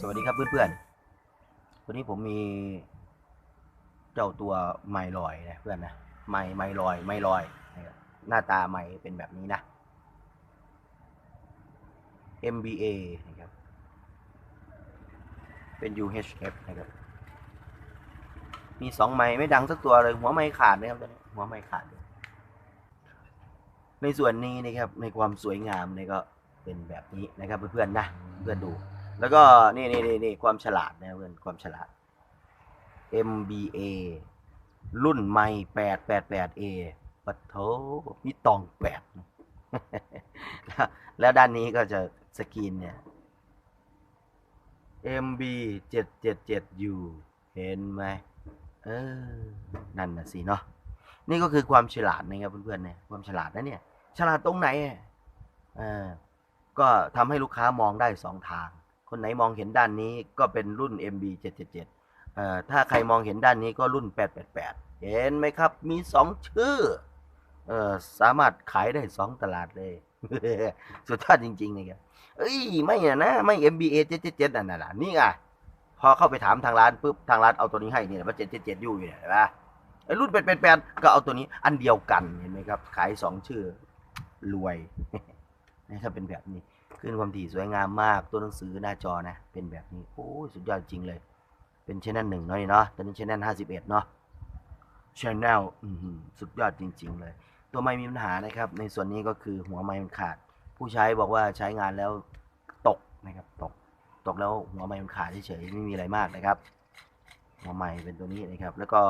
สวัสดีครับเพื่อนๆ วันนี้ผมมี เจ้าตัวไมลอยนะเพื่อนนะ ไมไมลอยไมลอยนะครับหน้าตาไมเป็นแบบนี้นะ MBA นะครับ เป็น UHF นะครับ มีสองไม้ไม่ดังสักตัวเลย หัวไม้ขาดนะครับตอนนี้หัวไม้ขาด ในส่วนนี้นะครับในความสวยงามนี่ก็เป็นแบบนี้นะครับเพื่อนๆนะ เพื่อนดู แล้วก็นี่นี่นี่นี่ความฉลาดนะเพื่อนความฉลาด MBA รุ่นใหม่แปดแปดแปด A ปะโถมีตองแปดแล้วด้านนี้ก็จะสกรีนเนี่ย MB เจ็ดเจ็ดเจ็ด U เห็นไหมเออ นั่นน่ะสิเนาะ นี่ก็คือความฉลาดนะครับเพื่อนๆเนี่ยความฉลาดนะเนี่ย ฉลาดตรงไหนอะเออก็ทำให้ลูกค้ามองได้สองทาง คนไหนมองเห็นด้านนี้ก็เป็นรุ่น MB 777เอ่อถ้าใครมองเห็นด้านนี้ก็รุ่น 888 เห็นไหมครับ มีสองชื่อเอ่อสามารถขายได้สองตลาดเลย สุดยอดจริงๆนะครับเอ้ย ไม่อะนะ ไม่ MBA 777อันนั้นน่ะนี่ไงพอเข้าไปถามทางร้านปุ๊บทางร้านเอาตัวนี้ให้เนี่ยว่า777อยู่อยู่เนี่ยเห็นปะไอ้รุ่น888 ก็เอาตัวนี้อันเดียวกันเห็นไหมครับ ขายสองชื่อรวยนะครับเป็นแบบนี้ ขึ้นความถี่สวยงามมากตัวหนังสือหน้าจอนะ เป็นแบบนี้โอ้สุดยอดจริงเลย เป็นชแนลหนึ่งเนาะนี่เนาะตอนนี้ชแนลห้าสิบเอ็ดเนาะชแนลสุดยอดจริง ๆ เลย ตัวไม้มีปัญหานะครับ ในส่วนนี้ก็คือหัวไม้มันขาด ผู้ใช้บอกว่าใช้งานแล้วตกนะครับตกตกแล้วหัวไม้มันขาดเฉยๆไม่มีอะไรมากนะครับ หัวไม้เป็นตัวนี้นะครับ แล้วก็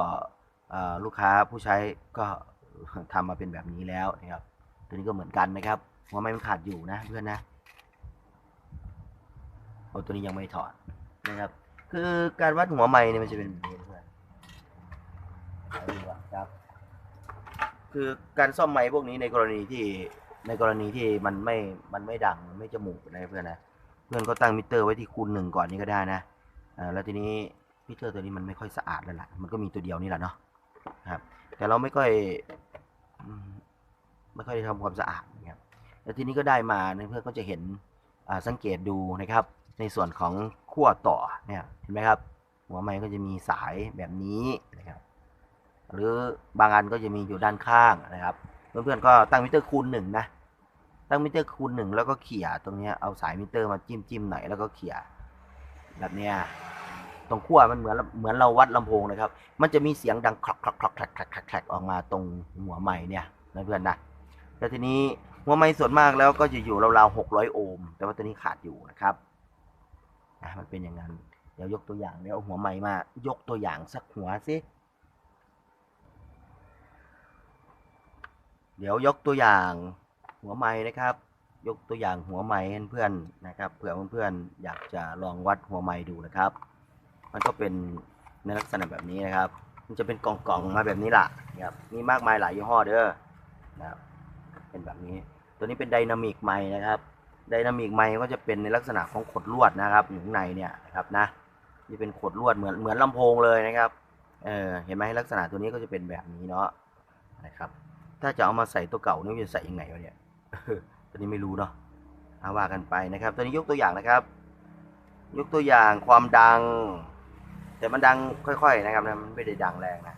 ลูกค้าผู้ใช้ก็ทำมาเป็นแบบนี้แล้วนะครับ ตัวนี้ก็เหมือนกันนะครับหัวไม้มันขาดอยู่นะเพื่อนนะ โอ้ตัวนี้ยังไม่ถอดนะครับ คือการวัดหัวไม้เนี่ยมันจะเป็นแบบนี้เพื่อนเอาดูครับ คือการซ่อมไม้พวกนี้ในกรณีที่ในกรณีที่มันไม่ มันไม่ดังมันไม่จมูกนะเพื่อนนะ เพื่อนก็ตั้งมิเตอร์ไว้ที่คูณหนึ่งก่อนนี่ก็ได้นะแล้วทีนี้มิเตอร์ตัวนี้มันไม่ค่อยสะอาดแล้วล่ะ มันก็มีตัวเดียวนี่แหละเนาะครับ แต่เราไม่ค่อยไม่ค่อยได้ทำความสะอาดนะครับแล้วทีนี้ก็ได้มาเพื่อนก็จะเห็นสังเกตดูนะครับ ในส่วนของขั้วต่อเนี่ยเห็นไหมครับ หัวไม้ก็จะมีสายแบบนี้นะครับ หรือบางอันก็จะมีอยู่ด้านข้างนะครับ เพื่อนๆก็ตั้งมิเตอร์คูณหนึ่งนะตั้งมิเตอร์คูณหนึ่งแล้วก็เขี่ยตรงนี้เอาสายมิเตอร์มาจิ้มจิ้มๆหน่อยแล้วก็เขี่ยแบบเนี้ยตรงขั้วมันเหมือนเหมือนเราวัดลำโพงนะครับ มันจะมีเสียงดังคลอกคลอกคลอกคลกคลกคลกคลกออกมาตรงหัวไม้เนี่ยนเพื่อนนะแล้วทีนี้หัวไม้ส่วนมากแล้วก็จะอยู่ราวๆหกร้อยโอห์มแต่ว่าตัวนี้ขาดอยู่นะครับ อะมันเป็นอย่างนั้น เดี๋ยวยกตัวอย่างเดี๋ยวเอาหัวไม้มา ยกตัวอย่างสักหัวสิเดี๋ยวยกตัวอย่างหัวไม้นะครับ ยกตัวอย่างหัวไม้ให้เพื่อนนะครับเผื่อเพื่อนๆอยากจะลองวัดหัวไม้ดูนะครับ มันก็เป็นในลักษณะแบบนี้นะครับ มันจะเป็นกล่องๆมาแบบนี้ล่ะนะครับมีมากมายหลายยี่ห้อเด้อนะครับเป็นแบบนี้ ตัวนี้เป็นไดนามิกไม้นะครับ ไดนามิกไม้ก็จะเป็นในลักษณะของขดลวดนะครับ อยู่ข้างในเนี่ยครับนะนี่เป็นขดลวดเหมือนเหมือนลำโพงเลยนะครับเออเห็นไหมลักษณะตัวนี้ก็จะเป็นแบบนี้เนาะนะครับ ถ้าจะเอามาใส่ตัวเก่านี่จะใส่ยังไงวะเนี่ยตัวนี้ไม่รู้เนาะเอาว่ากันไปนะครับ ตัวนี้ยกตัวอย่างนะครับ ยกตัวอย่างความดัง แต่มันดังค่อย ๆ นะครับนะมันไม่ได้ดังแรงนะ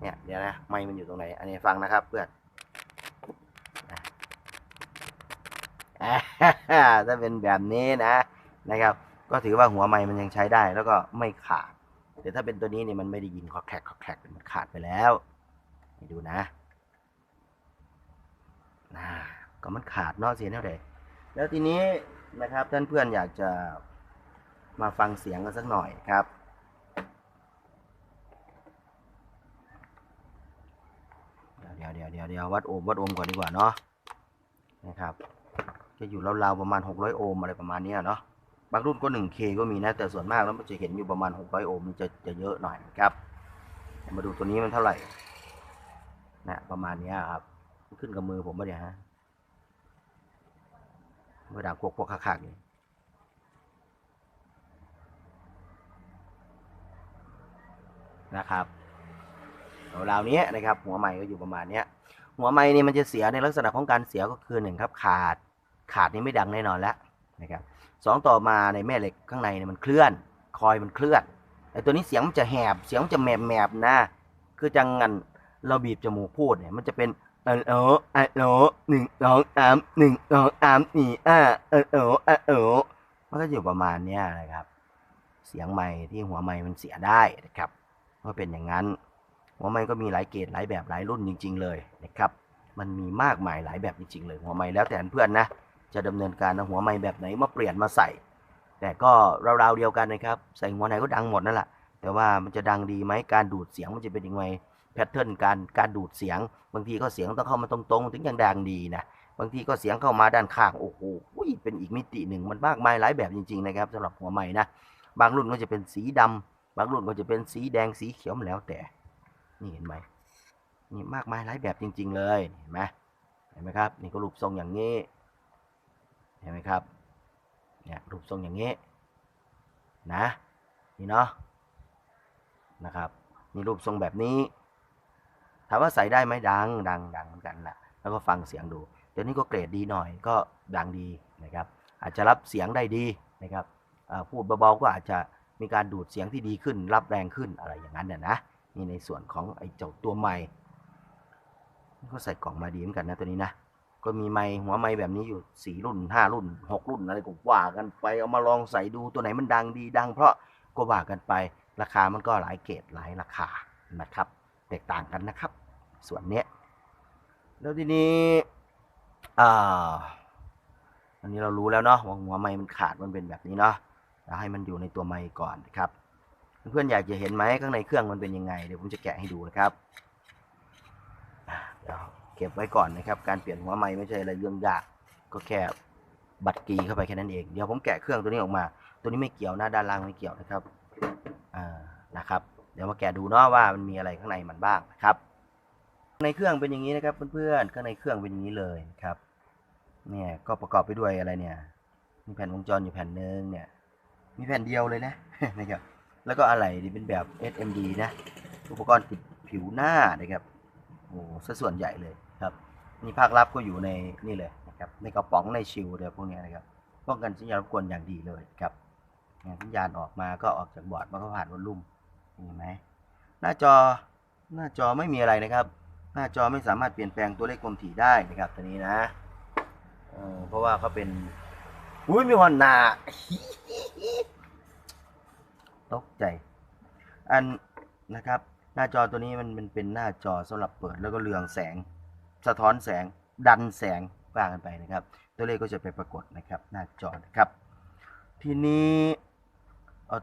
เนี่ยเดี๋ยวนะไมค์มันอยู่ตรงไหนอันนี้ฟังนะครับเพื่อน อ่า ถ้าเป็นแบบนี้นะนะครับ ก็ถือว่าหัวไม้มันยังใช้ได้แล้วก็ไม่ขาด แต่ถ้าเป็นตัวนี้เนี่ยมันไม่ได้ยินคอแคกคอแคกมันขาดไปแล้วดูนะนะก็มันขาดเนอกเสียเท่าไหร่แล้วทีนี้นะครับท่านเพื่อนอยากจะมาฟังเสียงกันสักหน่อยครับเดี๋ยวเดี๋ยวเดี๋ยวเดี๋ยววัดโอมวัดโอมก่อนดีกว่าเนาะนะครับ จะอยู่ราวๆประมาณ 600 โอห์มอะไรประมาณนี้เนาะบางรุ่นก็ 1K ก็มีนะแต่ส่วนมากแล้วมันจะเห็นอยู่ประมาณ 600 โอห์มมันจะจะเยอะหน่อยครับ มาดูตัวนี้มันเท่าไหร่นะประมาณนี้ครับ ขึ้นกับมือผมปะเนี่ยฮะเมื่อดังพวกพวกคักๆนี่นะครับราวๆนี้นะครับหัวใหม่ก็อยู่ประมาณเนี้ยหัวไม้นี่มันจะเสียในลักษณะของการเสียก็คือหนึ่งครับขาด ขาดนี่ไม่ดังแน่นอนแล้วนะครับสองต่อมาในแม่เหล็กข้างในเนี่ยมันเคลื่อน คอยมันเคลื่อนไอ้ตัวนี้เสียงมันจะแหบ เสียงมันจะแมบแมบนะ คือจังงันเราบีบจมูกพูดเนี่ยมันจะเป็นเออเออเออเออหนึ่งสองสามหนึ่งสองสามสี่อ่าเออเออเออเออมันก็อยู่ประมาณเนี้ยนะครับ เสียงไม้ที่หัวไม้มันเสียได้นะครับก็เป็นอย่างนั้น หัวไม้ก็มีหลายเกรดหลายแบบหลายรุ่นจริง ๆ เลยนะครับ มันมีมากมายหลายแบบจริงๆเลยหัวไม้แล้วแต่เพื่อนนะ จะดำเนินการเอาหัวไม้แบบไหนมาเปลี่ยนมาใส่ แต่ก็ราวๆเดียวกันนะครับ ใส่หัวไหนก็ดังหมดนั่นแหละแต่ว่ามันจะดังดีไหมการดูดเสียงมันจะเป็นยังไงแพทเทิร์นการการดูดเสียง บางทีก็เสียงต้องเข้ามาตรงๆ ถึงยังดังดีนะบางทีก็เสียงเข้ามาด้านข้างโอ้โหเป็นอีกมิติหนึ่งมันมากมายหลายแบบจริงๆนะครับสำหรับหัวไม้นะบางรุ่นก็จะเป็นสีดำบางรุ่นก็จะเป็นสีแดงสีเขียวแล้วแต่ นี่เห็นไหมนี่มากมายหลายแบบจริง ๆ เลยเห็นไหมเห็นไหมครับ นี่ก็รูปทรงอย่างนี้ เห็นไหมครับเนี่ยรูปทรงอย่างนี้นะนี่เนาะนะครับนี่รูปทรงแบบนี้ถามว่าใส่ได้ไหมดังดังดังเหมือนกันแหละแล้วก็ฟังเสียงดูเดี๋ยวนี้ก็เกรดดีหน่อยก็ดังดีนะครับ อาจจะรับเสียงได้ดีนะครับพูดเบาๆก็อาจจะมีการดูดเสียงที่ดีขึ้น รับแรงขึ้นอะไรอย่างนั้นเนี่ยนะนี่ในส่วนของไอ้เจ้าตัวไม้ก็ใส่กล่องมาดีเหมือนกันนะตัวนี้นะ ก็มีไม้หัวไม้แบบนี้อยู่สี่รุ่นห้ารุ่นหกรุ่นอะไรก็ว่ากันไปเอามาลองใส่ดูตัวไหนมันดังดีดัง เพราะก็ว่ากันไปราคามันก็หลายเกรดหลายราคานะครับ แตกต่างกันนะครับ ส่วนเนี้ยแล้วทีนี้อ่าอันนี้เรารู้แล้วเนาะว่าหัวไม้มันขาดมันเป็นแบบนี้เนาะเราให้มันอยู่ในตัวไม้ก่อนนะครับเพื่อนๆอยากจะเห็นไหมข้างในเครื่องมันเป็นยังไงเดี๋ยวผมจะแกะให้ดูนะครับเดี๋ยว เก็บไว้ก่อนนะครับ การเปลี่ยนหัวไม้ไม่ใช่อะไรเรื่องยาก ก็แค่บัตรกีเข้าไปแค่นั้นเอง เดี๋ยวผมแกะเครื่องตัวนี้ออกมา ตัวนี้ไม่เกี่ยวนะด้านล่างไม่เกี่ยวนะครับอ่านะครับ เดี๋ยวมาแกะดูเนาะว่ามันมีอะไรข้างในมันบ้างนะครับ ในเครื่องเป็นอย่างนี้นะครับเพื่อนๆข้างในเครื่องเป็นอย่างนี้เลยครับ เนี่ยก็ประกอบไปด้วยอะไรเนี่ย มีแผ่นวงจรอยู่แผ่นหนึ่งเนี่ย มีแผ่นเดียวเลยนะนะครับ แล้วก็อะไหล่นี่เป็นแบบ SMD นะ อุปกรณ์ติดผิวหน้านะครับ โอ้ซะส่วนใหญ่เลย ครับนี่ภาคลับก็อยู่ในนี่เลยนะครับในกระป๋องในชิลเดี๋ยวพวกนี้นะครับป้องกันสัญญาณรบกวนอย่างดีเลยครับสัญญาณออกมาก็ออกจากบอร์ดมันก็ผ่านวอลลุ่มเห็นไหมหน้าจอหน้าจอไม่มีอะไรนะครับ หน้าจอไม่สามารถเปลี่ยนแปลงตัวเลขความถี่ได้นะครับตัวนี้นะเออเพราะว่าเขาเป็นอุ้ยมีหันหนาตกใจ อันนะครับ หน้าจอตัวนี้มันมันเป็นหน้าจอสำหรับเปิดแล้วก็เรืองแสง สะท้อนแสงดันแสงว่ากันไปนะครับ ตัวเลขก็จะไปปรากฏนะครับหน้าจอนะครับ ทีนี้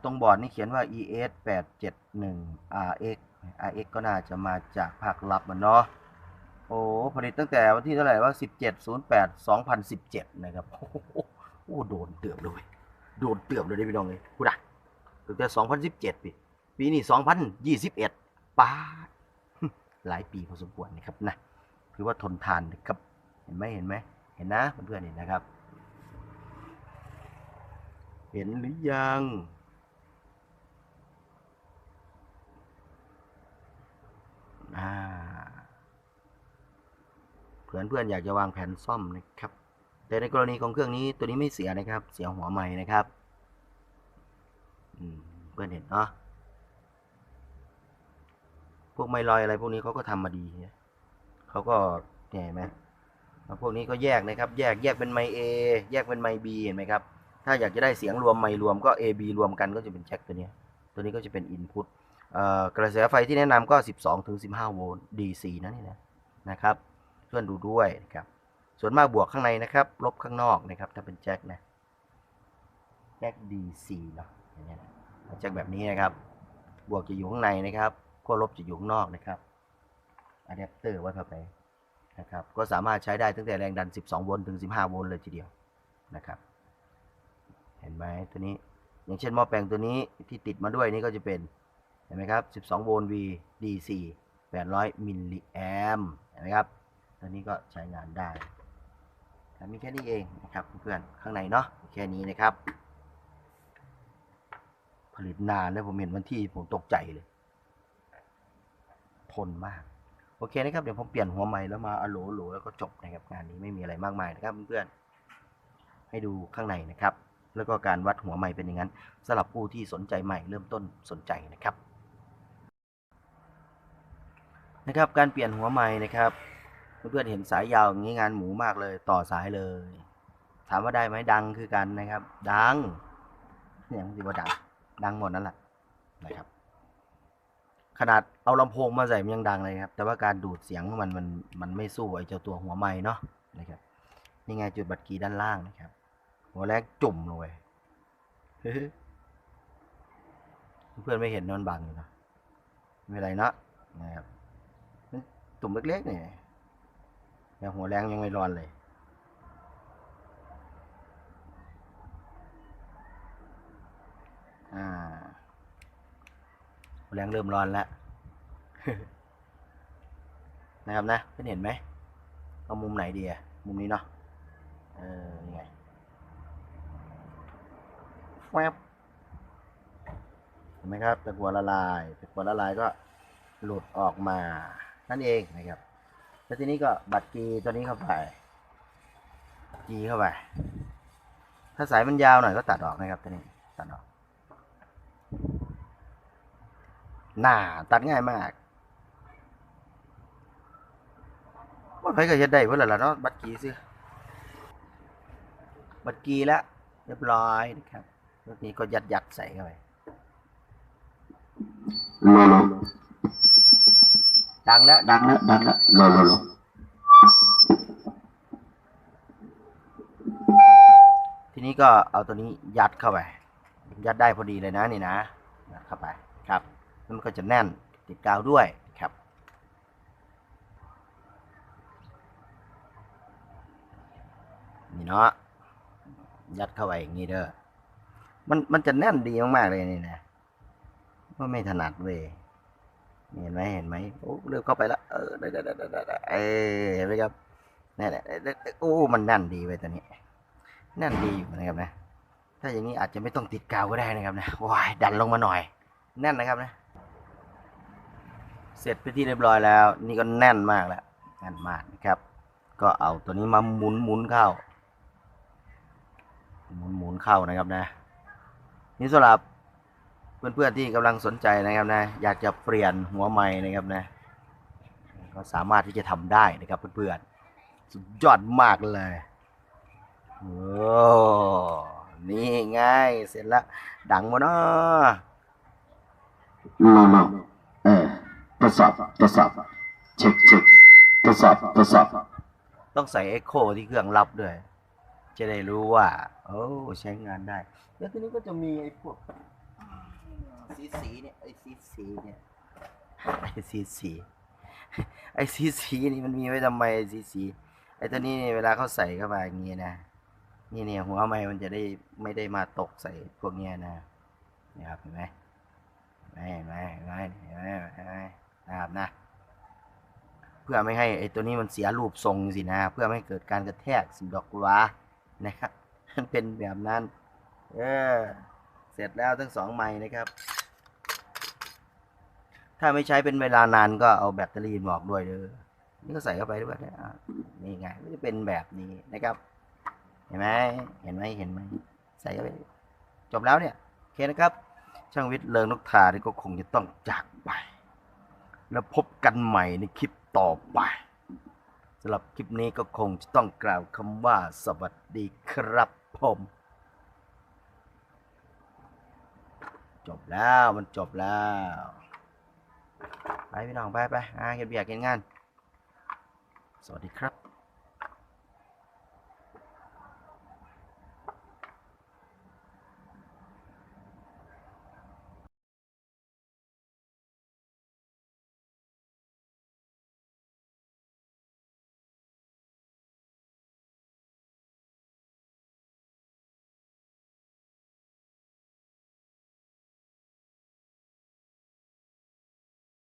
ตรงบอร์ดนี่เขียนว่า ES 871 RX RX ก็น่าจะมาจากภาคลับมันเนาะโอ้ผลิตตั้งแต่วันที่เท่าไหร่ว่า 17 08 2017 นะครับโอ้โหโดนเตือบเลยโดนเตือบเลยได้พี่น้องเลยพูด่ะตั้งแต่ 2017 ปี ปีนี้ 2021ป้าหลายปีพอสมควรนะครับนะ ถือว่าทนทานนะครับ เห็นไหมเห็นไหมเห็นนะเพื่อนๆเห็นนะครับ เห็นหรือยังเพื่อนเพื่อนอยากจะวางแผนซ่อมนะครับ แต่ในกรณีของเครื่องนี้ตัวนี้ไม่เสียนะครับ เสียหัวใหม่นะครับเพื่อนเห็นเนาะพวกไมลอยอะไรพวกนี้เขาก็ทำมาดีนะ เขาก็เห็นไหมแล้วพวกนี้ก็แยกนะครับ แยกแยกเป็นไมเอแยกเป็นไมบีเห็นไหมครับ ถ้าอยากจะได้เสียงรวมไมรวมก็ A B รวมกันก็จะเป็นแจ็คตัวนี้ ตัวนี้ก็จะเป็น Input เอ่อกระแสไฟที่แนะนำก็ 12ถึง15 โวลต์ DC นะนี่นะนะครับเพื่อนดูด้วยนะครับส่วนมากบวกข้างในนะครับ ลบข้างนอกนะครับ ถ้าเป็นแจ็คนะแจ็ค DC เนาะอย่างเงี้ยนะแจ็คแบบนี้นะครับ บวกจะอยู่ข้างในนะครับขั้วลบจะอยู่ข้างนอกนะครับ อะแดปเตอร์ไว้เข้าไปนะครับ ก็สามารถใช้ได้ตั้งแต่แรงดัน 12 โวลต์ถึง 15 โวลต์เลยทีเดียวนะครับ เห็นไหมตัวนี้ อย่างเช่นหม้อแปลงตัวนี้ที่ติดมาด้วยนี่ก็จะเป็น เห็นไหมครับ 12 โวลต์ V DC 800 มิลลิแอมเห็นไหมครับ ตัวนี้ก็ใช้งานได้มีแค่นี้เองนะครับเพื่อนๆข้างในเนาะแค่นี้นะครับ ผลิตนานแล้วผมเห็นวันที่ผมตกใจเลย ทนมาก โอเคนะครับ เดี๋ยวผมเปลี่ยนหัวใหม่แล้วมาอะโหลโหลแล้วก็จบนะครับงานนี้ไม่มีอะไรมากมายนะครับเพื่อนๆให้ดูข้างในนะครับ แล้วก็การวัดหัวไม้เป็นอย่างนั้นสำหรับผู้ที่สนใจใหม่เริ่มต้นสนใจนะครับนะครับ การเปลี่ยนหัวไม้นะครับ เพื่อนๆเห็นสายยาวอย่างนี้งานหมูมากเลยต่อสายเลย ถามว่าได้ไหมดังคือกันนะครับ ดังเนี่ยมันถือว่าดังดังหมดนั่นแหละนะครับ ขนาดเอาลำโพงมาใส่มันยังดังเลยครับ แต่ว่าการดูดเสียงของมันมันมันไม่สู้ไอ้เจ้าตัวหัวไม้เนาะนะครับนี่ไงจุดบัตรกีด้านล่างนะครับ หัวแรกจุ่มลงไปเพื่อนไม่เห็นนอนบังอยู่นะไม่เป็นไรเนาะนะครับตุ่มเล็กๆเนี่ยยังหัวแรงยังไม่ร้อนเลยอ่า แรงเริ่มร้อนแล้วนะครับนะเพื่อนเห็นไหมเอามุมไหนดีอะมุมนี้เนาะเออนี่ไงแวบเห็นไหมครับตะกัวละลายตะกัวละลายก็หลุดออกมานั่นเองนะครับแล้วทีนี้ก็บัตรกีตัวนี้เข้าไปกีเข้าไป ถ้าสายมันยาวหน่อยก็ตัดออกนะครับตัวนี้ตัดออก หน้าตัดง่ายมากว่าใครก็จะได้เพื่อนละเนาะบัตรกีซิบัตรกีแล้วเรียบร้อยนะครับรถนี้ก็ยัดยัดใส่เข้าไปโลโลดังแล้วดังแล้วดังแล้วโลโลโลทีนี้ก็เอาตัวนี้ยัดเข้าไป ยัดได้พอดีเลยนะนี่นะยัดเข้าไปครับแล้ว มันก็จะแน่นติดกาวด้วยครับ นี่เนาะยัดเข้าไปอย่างนี้เด้อมันมันจะแน่นดีมากๆเลยนี่นะว่าไม่ถนัดเว้ยเห็นไหมเห็นไหมโอ้เริ่มเข้าไปแล้วเออได้ได้ได้ได้ได้เออเห็นไหมครับนี่นแหละโอ้มันแน่นดีเว้ยตัวนี้แน่นดีอยู่นะครับนะ ถ้าอย่างนี้อาจจะไม่ต้องติดกาวก็ได้นะครับนะว้ายดันลงมาหน่อย แน่นนะครับนะ เสร็จไปที่เรียบร้อยแล้ว นี่ก็แน่นมากแล้วแน่นมากนะครับ ก็เอาตัวนี้มาหมุนหมุนเข้า หมุนหมุนเข้านะครับนะ นี่สำหรับเพื่อนๆที่กำลังสนใจนะครับนะ อยากจะเปลี่ยนหัวไม้นะครับนะ ก็สามารถที่จะทำได้นะครับเพื่อนๆ สุดยอดมากเลยโอ้นี่ไงเสร็จแล้ว ดังมาเนาะ ทดสอบทดสอบเช็คเช็คทดสอบทดสอบต้องใส่เอ็กโคที่เครื่องรับด้วย จะได้รู้ว่าโอ้ใช้งานได้ แล้วทีนี้ก็จะมีไอ้พวกสีสีเนี่ยไอ้สีสีเนี่ยไอ้สีสีไอ้สีสีนี่มันมีไว้ทำไมไอ้สีสีไอ้ตัวนี้เนี่ยเวลาเขาใส่เข้ามาอย่างงี้นะนี่เนี่ยหัวไม้มันจะได้ไม่ได้มาตกใส่พวกเนี้ยนะนี่ครับเห็นไหมเห็นไหมเห็นไหมเห็นไหมเห็นไหม นะครับนะเพื่อไม่ให้ไอ้ตัวนี้มันเสียรูปทรงสินะเพื่อไม่ให้เกิดการกระแทกสิดอกหวานะครับมันเป็นแบบนั้นเออเสร็จแล้วทั้งสองไม้นะครับ ถ้าไม่ใช้เป็นเวลานานก็เอาแบตเตอรี่บอกด้วยเด้อนี่ก็ใส่เข้าไปด้วยนะนี่ไงก็จะเป็นแบบนี้นะครับ เห็นไหมเห็นไหมเห็นไหมใส่เข้าไปจบแล้วเนี่ยโอเคนะครับ ช่างวิทย์เลิงนกทานี่ก็คงจะต้องจากไป แล้วพบกันใหม่ในคลิปต่อไปสำหรับคลิปนี้ก็คงจะต้องกล่าวคำว่าสวัสดีครับผมจบแล้วมันจบแล้วไปพี่น้องไปไปอ่าเก็บเบียกเก็บงาน สวัสดีครับ